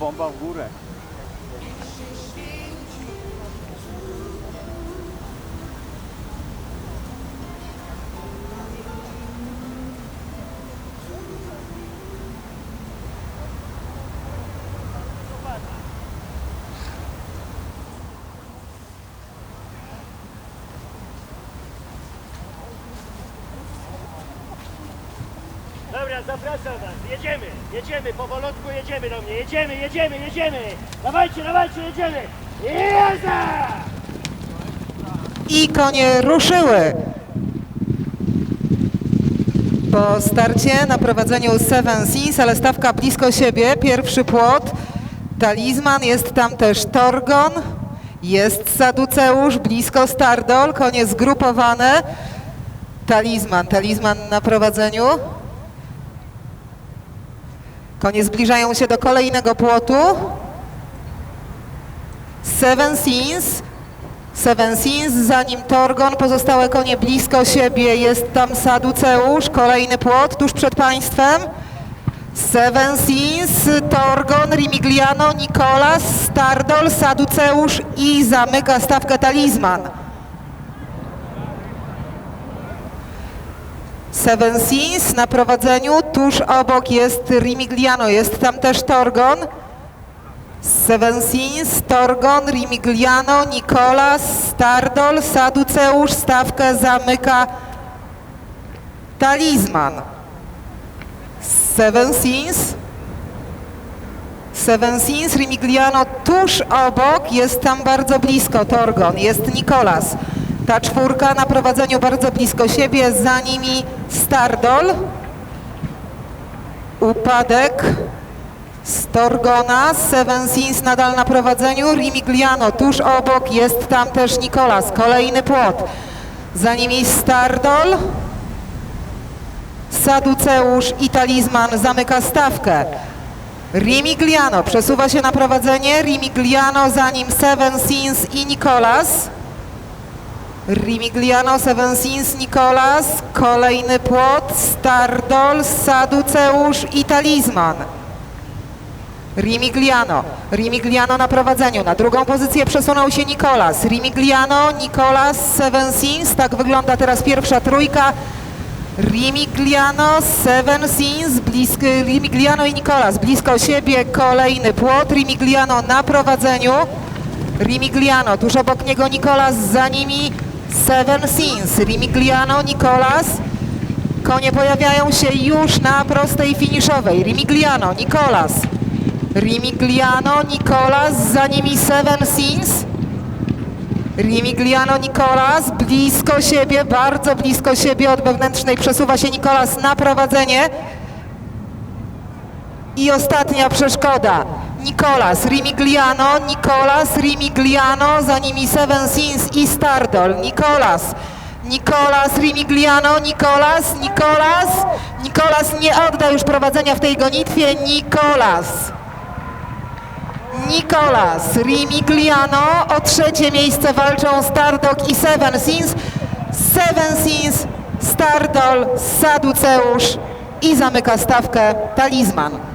bomba w górę. Dobra, zapraszam was, jedziemy, jedziemy, powolutku jedziemy do mnie, jedziemy, jedziemy, jedziemy! Dawajcie, dawajcie, jedziemy! I konie ruszyły. Po starcie na prowadzeniu Seven Seas, ale stawka blisko siebie. Pierwszy płot, talizman, jest tam też Torgon, jest Saduceusz, blisko Stardol, konie zgrupowane. Talizman, talizman na prowadzeniu. Konie zbliżają się do kolejnego płotu. Seven Seas, Seven Seas, zanim Torgon, pozostałe konie blisko siebie, jest tam Saduceusz, kolejny płot tuż przed Państwem. Seven Seas, Torgon, Rimigliano, Nikolas, Stardol, Saduceusz i zamyka stawkę Talizman. Seven Seas na prowadzeniu, tuż obok jest Rimigliano, jest tam też Torgon. Seven Seas, Torgon, Rimigliano, Nikolas, Stardol, Saduceusz, stawkę zamyka Talizman. Seven Seas, Seven Seas, Rimigliano tuż obok, jest tam bardzo blisko Torgon, jest Nikolas. Ta czwórka na prowadzeniu bardzo blisko siebie, za nimi Stardol. Upadek. Storgona, Seven Seas nadal na prowadzeniu, Rimigliano tuż obok, jest tam też Nikolas, kolejny płot. Za nimi Stardol, Saduceusz i Talizman zamyka stawkę. Rimigliano przesuwa się na prowadzenie, Rimigliano za nim Seven Seas i Nikolas. Rimigliano, Seven Seas, Nikolas, kolejny płot, Stardol, Saduceusz i Talizman. Rimigliano. Rimigliano na prowadzeniu. Na drugą pozycję przesunął się Nikolas. Rimigliano, Nikolas, Seven Seas. Tak wygląda teraz pierwsza trójka. Rimigliano, Seven Seas, blisko, Rimigliano i Nikolas blisko siebie. Kolejny płot. Rimigliano na prowadzeniu. Rimigliano, tuż obok niego Nikolas, za nimi Seven Seas. Rimigliano, Nikolas. Konie pojawiają się już na prostej finiszowej. Rimigliano, Nikolas. Rimigliano, Nikolas, za nimi Seven Seas. Rimigliano, Nikolas, blisko siebie, bardzo blisko siebie od wewnętrznej przesuwa się Nikolas na prowadzenie. I ostatnia przeszkoda. Nikolas, Rimigliano, Nikolas, Rimigliano, za nimi Seven Seas i Stardol. Nikolas, Nikolas, Rimigliano, Nikolas, Nikolas, Nikolas nie odda już prowadzenia w tej gonitwie. Nikolas. Nikolas, Rimigliano, o trzecie miejsce walczą Stardog i Seven Seas. Seven Seas, Stardol, Saduceusz i zamyka stawkę Talizman.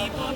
ีพ